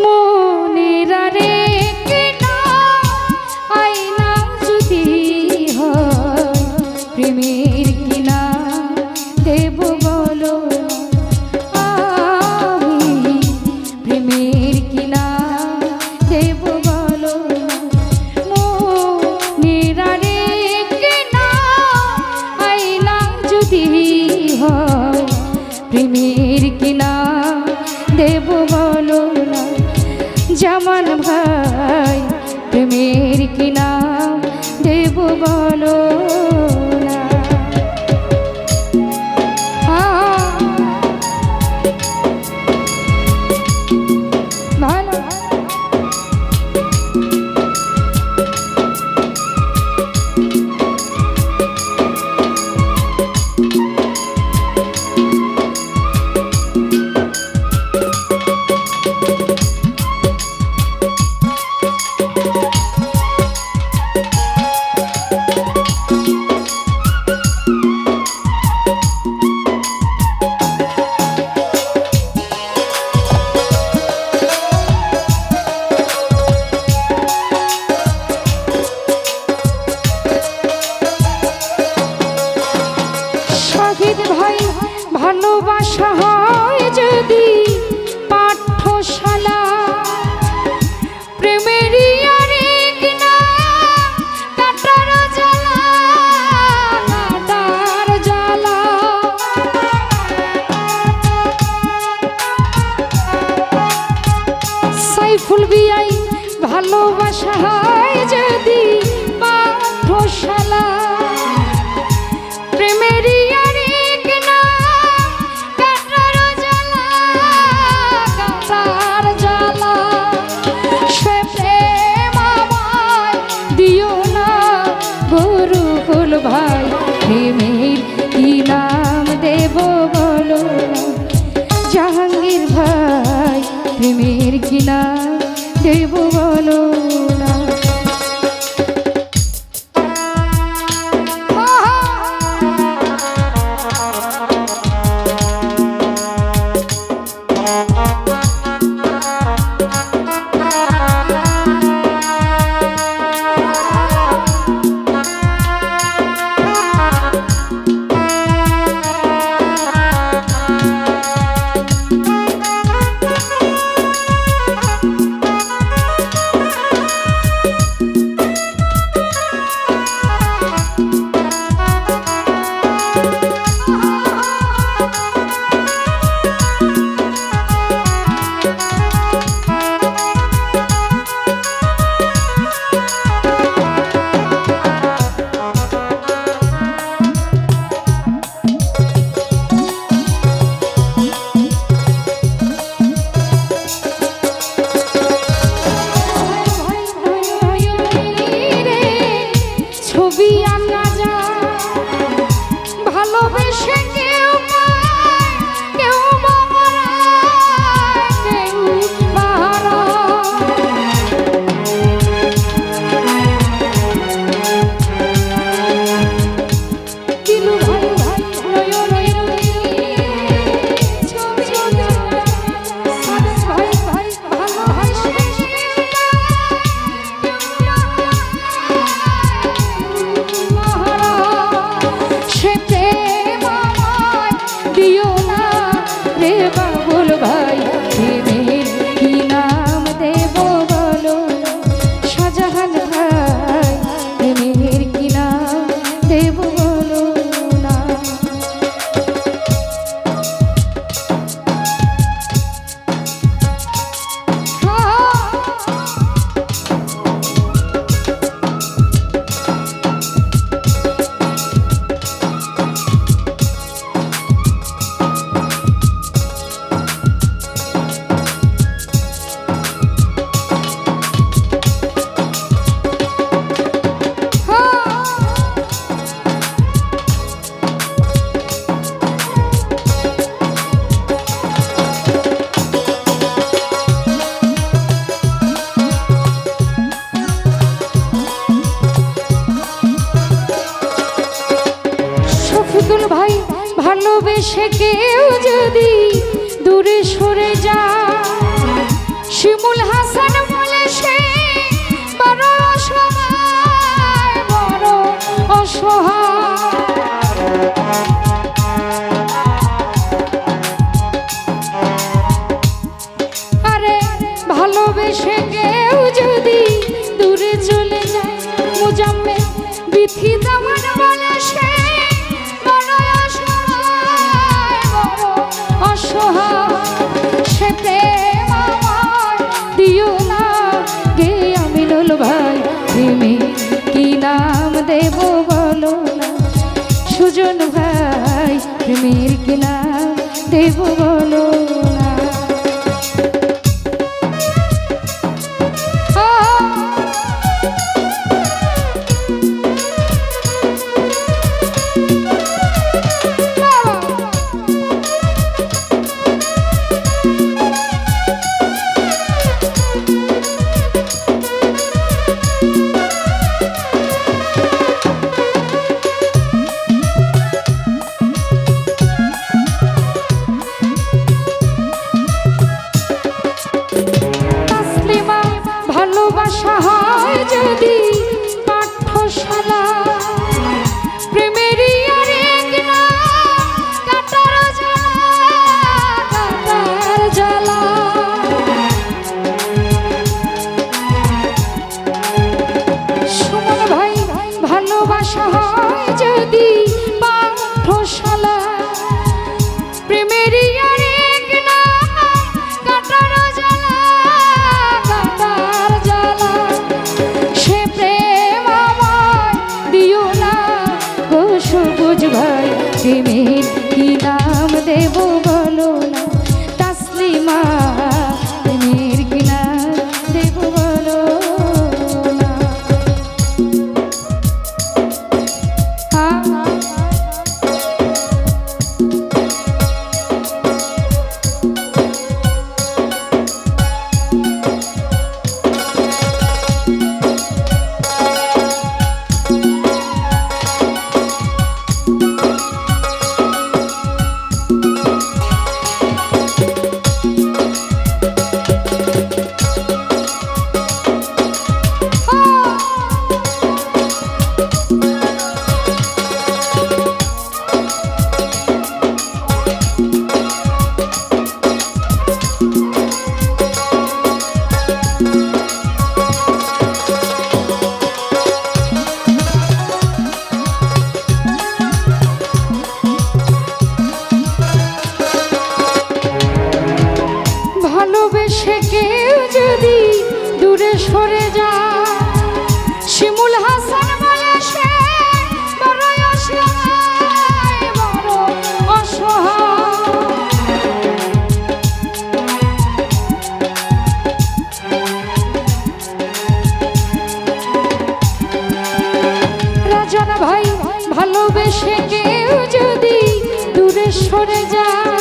梦。শহীদ ভাই ভালোবাসা হয় যদি পাঠশালা। প্রেমেরই ফুল ভালোবাসা ভালোবেসে কেউ যদি দূরে সরে যা শিমুল হাসান বলে সে বড় অসহায় বড় অসহায়। আরে, ভালোবেসে কেউ যদি সে প্রেম আমার দিও না। গে আমিনুল ভাই প্রেমে কি নাম দেব বলো না? সুজন ভাই প্রেমের কি নাম দেব বলো না? color. সরে যা।